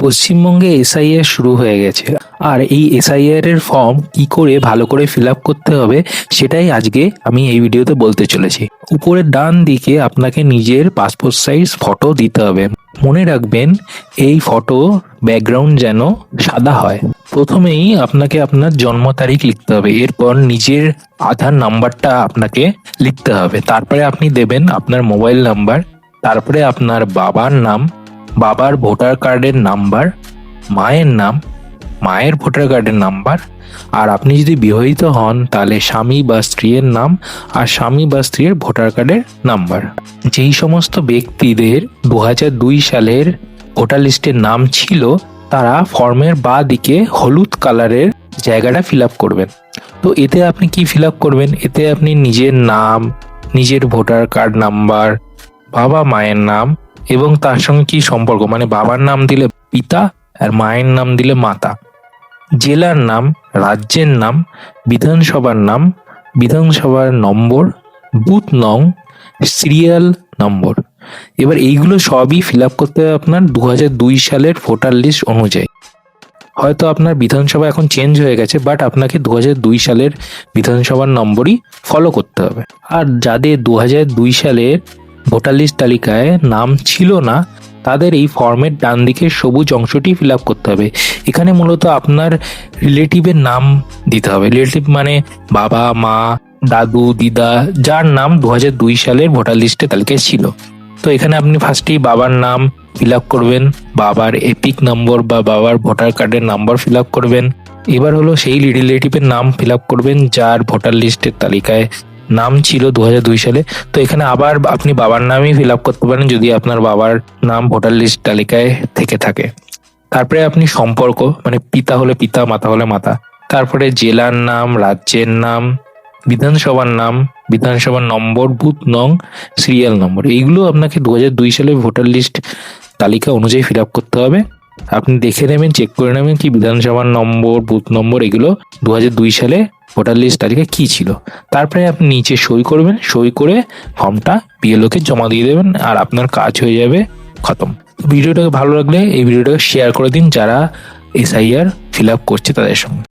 পশ্চিমবঙ্গে এসআইআর শুরু হয়ে গেছে। আর এই এসআইআর এর ফর্ম কি করে ভালো করে ফিল আপ করতে হবে, সেটাই আজকে আমি এই ভিডিওতে বলতে চলেছি। উপরের ডান দিকে আপনাকে নিজের পাসপোর্ট সাইজ ফটো দিতে হবে। মনে রাখবেন, এই ফটো ব্যাকগ্রাউন্ড যেন সাদা হয়। প্রথমেই আপনাকে আপনার জন্ম তারিখ লিখতে হবে। এরপর নিজের আধার নাম্বারটা আপনাকে লিখতে হবে। তারপরে আপনি দেবেন আপনার মোবাইল নাম্বার তারপরে আপনার বাবার নাম বাবার ভোটার কার্ডের নাম্বার, মায়ের নাম, মায়ের ভোটার কার্ডের নাম্বার, আর আপনি যদি বিবাহিত হন, তাহলে স্বামী বা স্ত্রীর নাম আর স্বামী বা স্ত্রীর ভোটার কার্ডের নাম্বার। যেই সমস্ত ব্যক্তিদের দু দুই সালের ভোটার লিস্টের নাম ছিল, তারা ফর্মের বা দিকে হলুদ কালারের জায়গাটা ফিল আপ করবেন। তো এতে আপনি কি ফিল আপ করবেন? এতে আপনি নিজের নাম, নিজের ভোটার কার্ড নাম্বার বাবা মায়ের নাম এবং তার সঙ্গে কি সম্পর্ক? মানে বাবার নাম দিলে পিতা আর মায়ের নাম দিলে মাতা। জেলার নাম, রাজ্যের নাম, বিধানসভার নাম, বিধানসভার নম্বর, বুথ নং, সিরিয়াল নম্বর। এবার এইগুলো সবই ফিল আপ করতে হবে আপনার দু দুই সালের ভোটার লিস্ট অনুযায়ী। হয়তো আপনার বিধানসভা এখন চেঞ্জ হয়ে গেছে বাট আপনাকে দু দুই সালের বিধানসভার নম্বরই ফলো করতে হবে। আর যাদের দু দুই সালের ভোটার লিস্ট তালিকায় নাম ছিল না, তাদের এই ফর্মের ডান দিকের সবুজ অংশটি ফিল আপ করতে হবে। এখানে মূলত আপনার রিলেটিভের নাম দিতে হবে। রিলেটিভ মানে বাবা, মা, দাদু, দিদা, যার নাম দু দুই সালের ভোটার লিস্টে তালিকায় ছিল। তো এখানে আপনি ফার্স্টেই বাবার নাম ফিল আপ করবেন, বাবার এপিক নম্বর বা বাবার ভোটার কার্ডের নাম্বার ফিল আপ করবেন। এবার হলো সেই রিলেটিভের নাম ফিল আপ করবেন, যার ভোটার লিস্টের তালিকায় নাম ছিল দু সালে। তো এখানে আবার আপনি বাবার নামই ফিল আপ করতে পারেন যদি আপনার বাবার নাম ভোটার লিস্ট তালিকায় থেকে থাকে। তারপরে আপনি সম্পর্ক মানে পিতা হলে পিতা, মাতা হলে মাতা। তারপরে জেলার নাম, রাজ্যের নাম, বিধানসভার নাম, বিধানসভার নম্বর, বুথ নং সিরিয়াল নম্বর এইগুলো আপনাকে দু সালে ভোটার লিস্ট তালিকা অনুযায়ী ফিল আপ করতে হবে। আপনি দেখে নেবেন চেক করে নেবেন কি বিধানসভার নম্বর বুথ নম্বর, এগুলো দু সালে ভোটার লিস্ট তালিকা কী ছিল। তারপরে আপনি নিচে সই করবেন, সই করে ফর্মটা বিএলওকে জমা দিয়ে দেবেন আর আপনার কাজ হয়ে যাবে খতম। ভিডিওটাকে ভালো লাগলে এই ভিডিওটাকে শেয়ার করে দিন যারা এসআইআর ফিল আপ করছে তাদের সঙ্গে।